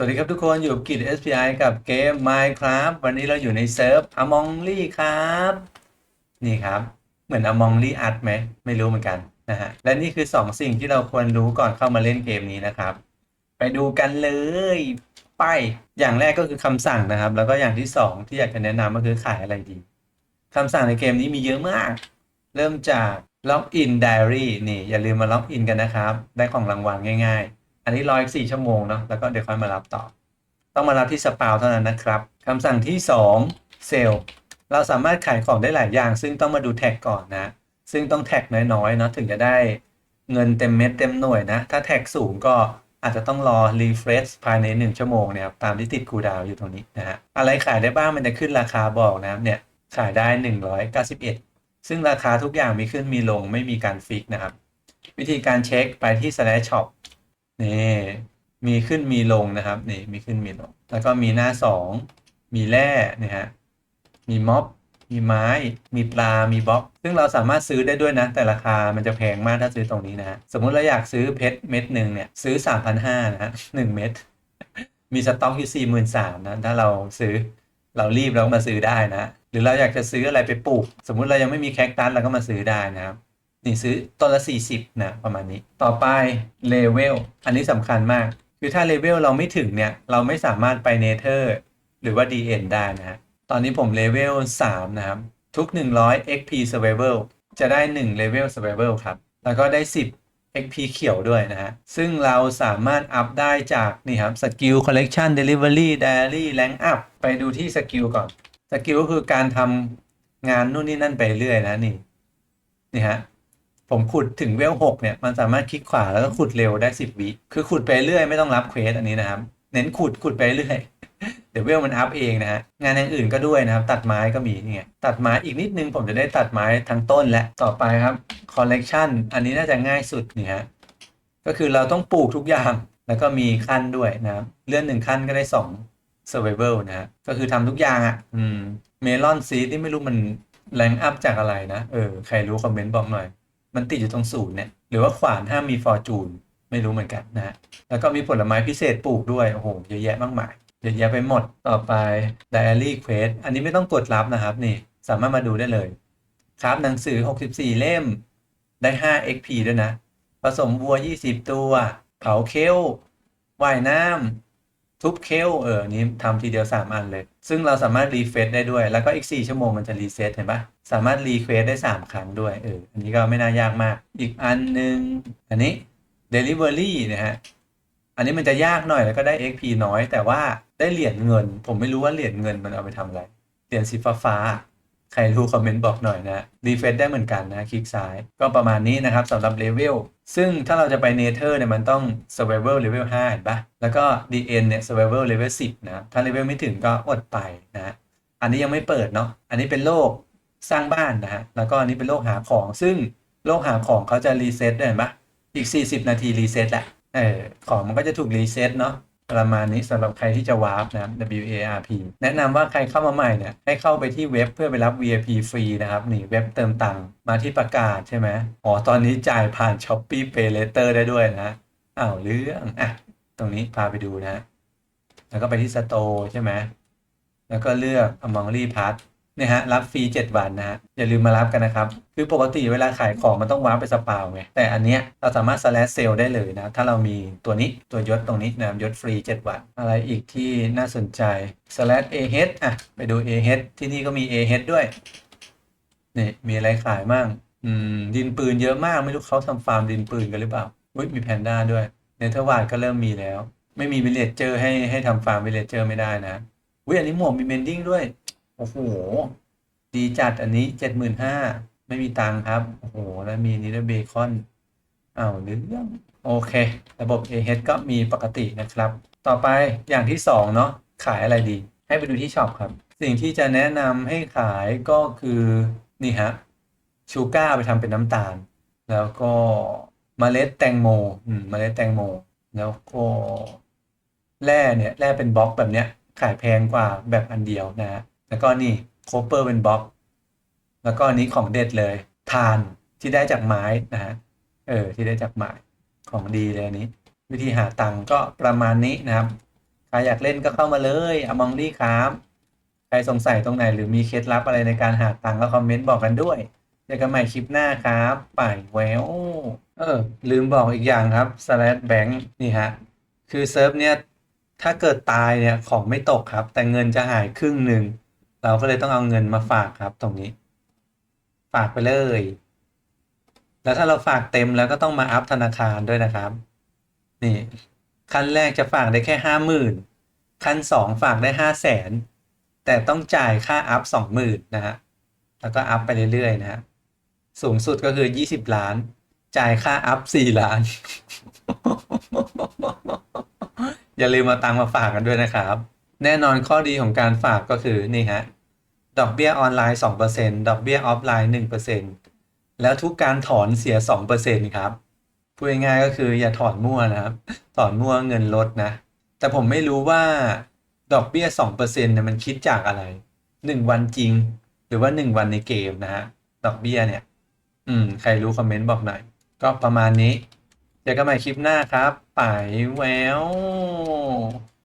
สวัสดีครับทุกคนอยู่กับกิจ SPI กับเกม Minecraft วันนี้เราอยู่ในเซิร์ฟ Among l y ครับ นี่ครับ เหมือน Among l y อัดไหม ไม่รู้เหมือนกันนะฮะ และนี่คือ 2 สิ่งที่เราควรรู้ก่อนเข้ามาเล่นเกมนี้นะครับ ไปดูกันเลย ไป อย่างแรกก็คือคำสั่งนะครับ แล้วก็อย่างที่ 2 ที่อยากจะแนะนำก็คือขายอะไรดีคำสั่งในเกมนี้มีเยอะมาก เริ่มจากล็อกอินไดอารี่นี่อย่าลืมมาล็อกอินกันนะครับ ได้ของรางวัลง่าย ๆ อันนี้รออีกสี่ชั่วโมงเนาะแล้วก็เดี๋ยวค่อยมารับต่อ ต้องมารับที่สปาวเท่านั้นนะครับคำสั่งที่2เซลล์เราสามารถขายของได้หลายอย่าง ซึ่งต้องมาดูแท็กก่อนนะ ซึ่งต้องแท็กน้อยๆเนาะถึงจะได้เงินเต็มเม็ดเต็มหน่วยนะ ถ้าแท็กสูงก็อาจจะต้องรอรีเฟรชภายใน 1 ชั่วโมงเนี่ยครับตามที่ติดคูดาวอยู่ตรงนี้นะฮะอะไรขายได้บ้างมันจะขึ้นราคาบอกนะครับเนี่ยขายได้ 191 ซึ่งราคาทุกอย่างมีขึ้นมีลงไม่มีการฟิกนะครับ วิธีการเช็คไปที่ slash shop นี่มีขึ้นมีลงนะครับนี่มีขึ้นมีลง แล้วก็มีหน้า2มีแร่นะฮะมีม็อบมีไม้ มีปลา มีบล็อก ซึ่งเราสามารถซื้อได้ด้วยนะ แต่ราคามันจะแพงมากถ้าซื้อตรงนี้นะฮะ สมมุติเราอยากซื้อเพชรเม็ดหนึ่งเนี่ย ซื้อ 3,500นะฮะหนึ่งเม็ด มีสต็อกอยู่43,000นะ ถ้าเราซื้อ เรารีบเราก็มาซื้อได้นะ หรือเราอยากจะซื้ออะไรไปปลูก สมมุติเรายังไม่มีแคคตัสเราก็มาซื้อได้นะครับ นี่ซื้อต้นละ40นะประมาณนี้ ต่อไปเลเวลอันนี้สำคัญมาก คือถ้าเลเวลเราไม่ถึงเนี่ย เราไม่สามารถไปเนเธอร์หรือว่า DN ได้นะฮะตอนนี้ผมเลเวล3นะครับ ทุก 100 XP Survival จะได้1เลเวล Survival ครับ แล้วก็ได้ 10 XP เขียวด้วยนะฮะ ซึ่งเราสามารถอัพได้จากนี่ครับ Skill Collection Delivery Diary Rank Up ไปดูที่สกิลก่อนสกิลก็คือการทำงานนู่นนี่นั่นไปเรื่อยนะนี่นี่ฮะ ผมขุดถึงเวลหกเนี่ย มันสามารถคลิกขวาแล้วก็ขุดเร็วได้สิบวิคือขุดไปเรื่อยไม่ต้องรับเควสอันนี้นะครับ เน้นขุดขุดไปเรื่อยเดี๋ยวเวลมันอัพเองนะฮะงานอย่างอื่นก็ด้วยนะครับ ตัดไม้ก็มีนี่ไงตัดไม้อีกนิดนึงผมจะได้ตัดไม้ทั้งต้นและต่อไปครับ collection อันนี้น่าจะง่ายสุดนี่ฮะก็คือเราต้องปลูกทุกอย่างแล้วก็มีขั้นด้วยนะครับเลื่อนหนึ่งขั้นก็ได้สอง survival นะฮะก็คือทำทุกอย่างอะอืมเมลอนซีดที่ไม่รู้มันแรงอัพจากอะไรนะเออใครรู้คอมเมนต์บอกหน่อย มันติดอยู่ตรงศูนย์เนี่ยหรือว่าขวานห้ามมีฟอร์จูนไม่รู้เหมือนกันนะฮะแล้วก็มีผลไม้พิเศษปลูกด้วย โอ้โห เยอะแยะมากมายเยอะแยะไปหมดต่อไป Diary Quest อันนี้ไม่ต้องกดรับนะครับนี่สามารถมาดูได้เลย ครับหนังสือ 64 เล่มได้ 5 XP ด้วยนะ ผสมวัว 20 ตัว เผาเคลว่ายน้ำ ทุบเคลเออนี้ทำทีเดียว 3 อันเลย ซึ่งเราสามารถรีเฟซได้ด้วย แล้วก็อีก 4 ชั่วโมงมันจะรีเซ็ตเห็นปะสามารถรีเควสได้ 3 ครั้งด้วยเอออันนี้ก็ไม่น่ายากมาก อีกอันหนึ่งอันนี้ Delivery นะฮะ อันนี้มันจะยากหน่อยแล้วก็ได้ XP น้อย แต่ว่าได้เหรียญเงิน ผมไม่รู้ว่าเหรียญเงินมันเอาไปทำอะไร เหรียญสีฟ้า ใครรู้คอมเมนต์บอกหน่อยนะรีเฟรชได้เหมือนกันนะคลิกซ้าย ก็ประมาณนี้นะครับสำหรับเลเวลซึ่งถ้าเราจะไปเนเธอร์เนี่ยมันต้อง survival level 5เห็นปะแล้วก็ DN เนี่ย survival level 10 นะถ้าเลเวลไม่ถึงก็อดไปนะอันนี้ยังไม่เปิดเนาะอันนี้เป็นโลกสร้างบ้านนะฮะแล้วก็อันนี้เป็นโลกหาของ ซึ่งโลกหาของเขาจะรีเซ็ตด้เห็นปะอีก 40 นาทีรีเซ็ตแหละเออของมันก็จะถูกรีเซ็ตเนาะ ประมาณนี้สำหรับใครที่จะวาร์ปนะครับ W A R P แนะนำว่าใครเข้ามาใหม่เนี่ยให้เข้าไปที่เว็บเพื่อไปรับ VIP ฟรีนะครับนี่เว็บเติมตังค์มาที่ประกาศใช่ไหมอ๋อตอนนี้จ่ายผ่าน s h อ p e e Pay Later ได้ด้วยนะอ้าวเรื่องอะตรงนี้พาไปดูนะ แล้วก็ไปที่สโตร์ใช่ไหมแล้วก็เลือก Among ี y Pass เนี่ยฮะรับฟรี 7 วันนะฮะอย่าลืมมารับกันนะครับ คือปกติเวลาขายของมันต้องว้าไปสปาวไงแต่อันเนี้ยเราสามารถ slash sale ได้เลยนะ ถ้าเรามีตัวนี้ตัวยศตรงนี้นะยศฟรี 7 วัน อะไรอีกที่น่าสนใจ slash a h อะ ไปดู a h ที่นี่ก็มี a h ด้วยนี่มีอะไรขายมั่งอืมดินปืนเยอะมากไม่รู้เขาทำฟาร์มดินปืนกันหรือเปล่าอุ้ยมีแพนด้าด้วยเนเธอร์วาดก็เริ่มมีแล้ว ไม่มีวิลเลจเจอร์ให้ให้ทำฟาร์มวิลเลจเจอร์ไม่ได้นะอุ้ยอันนี้หมวกมีเมนดิ้งด้วย โอ้โหดีจัดอันนี้เจ็ดหมื่นห้าไม่มีตังค์ครับ โอ้โห แล้วมีนี้ด้วยเบคอนอ้าวเรื่องโอเค ระบบ a h ก็มีปกตินะครับ ต่อไปอย่างที่สองเนาะขายอะไรดี ให้ไปดูที่ช็อปครับ สิ่งที่จะแนะนำให้ขายก็คือนี่ฮะชูก้าไปทำเป็นน้ำตาล แล้วก็เมล็ดแตงโมอืมเมล็ดแตงโม แล้วก็แร่เนี่ยแร่เป็นบล็อกแบบเนี้ยขายแพงกว่าแบบอันเดียวนะฮะ แล้วก็นี่โคเปอร์เป็นบล็อก แล้วก็อันนี้ของเด็ดเลย ทานที่ได้จากไม้นะฮะเออที่ได้จากไม้ของดีเลยอันนี้ วิธีหาตังค์ก็ประมาณนี้นะครับใครอยากเล่นก็เข้ามาเลยอมองลี่ครับใครสงสัยตรงไหนหรือมีเคล็ดลับอะไรในการหาตังค์ก็คอมเมนต์บอกกันด้วยเจอกันใหม่คลิปหน้าครับป่ายแววเออ ลืมบอกอีกอย่างครับ slash bank นี่ฮะ คือเซิร์ฟเนี่ย ถ้าเกิดตายเนี่ย ของไม่ตกครับ แต่เงินจะหายครึ่งหนึ่ง เราก็เลยต้องเอาเงินมาฝากครับตรงนี้ ฝากไปเลย แล้วถ้าเราฝากเต็มแล้วก็ต้องมาอัพธนาคารด้วยนะครับ นี่ ขั้นแรกจะฝากได้แค่ห้าหมื่นขั้นสองฝากได้ห้าแสนแต่ต้องจ่ายค่าอัพสองหมื่นนะฮะแล้วก็อัพไปเรื่อยๆนะฮะสูงสุดก็คือยี่สิบล้าน จ่ายค่าอัพสี่ล้าน อย่าลืมมาตังมาฝากกันด้วยนะครับ แน่นอนข้อดีของการฝากก็คือนี่ฮะดอกเบี้ยออนไลน์ 2%ดอกเบี้ยออฟไลน์ 1%แล้วทุกการถอนเสีย 2%ครับพูดง่ายๆก็คืออย่าถอนมั่วนะครับ ถอนมั่วเงินลดนะ แต่ผมไม่รู้ว่าดอกเบี้ย 2%เนี่ยมันคิดจากอะไร 1 วันจริง หรือว่า 1 วันในเกมนะฮะดอกเบี้ยเนี่ย อืม ใครรู้คอมเมนต์บอกหน่อย ก็ประมาณนี้ เจอกันใหม่คลิปหน้าครับ ไปแวว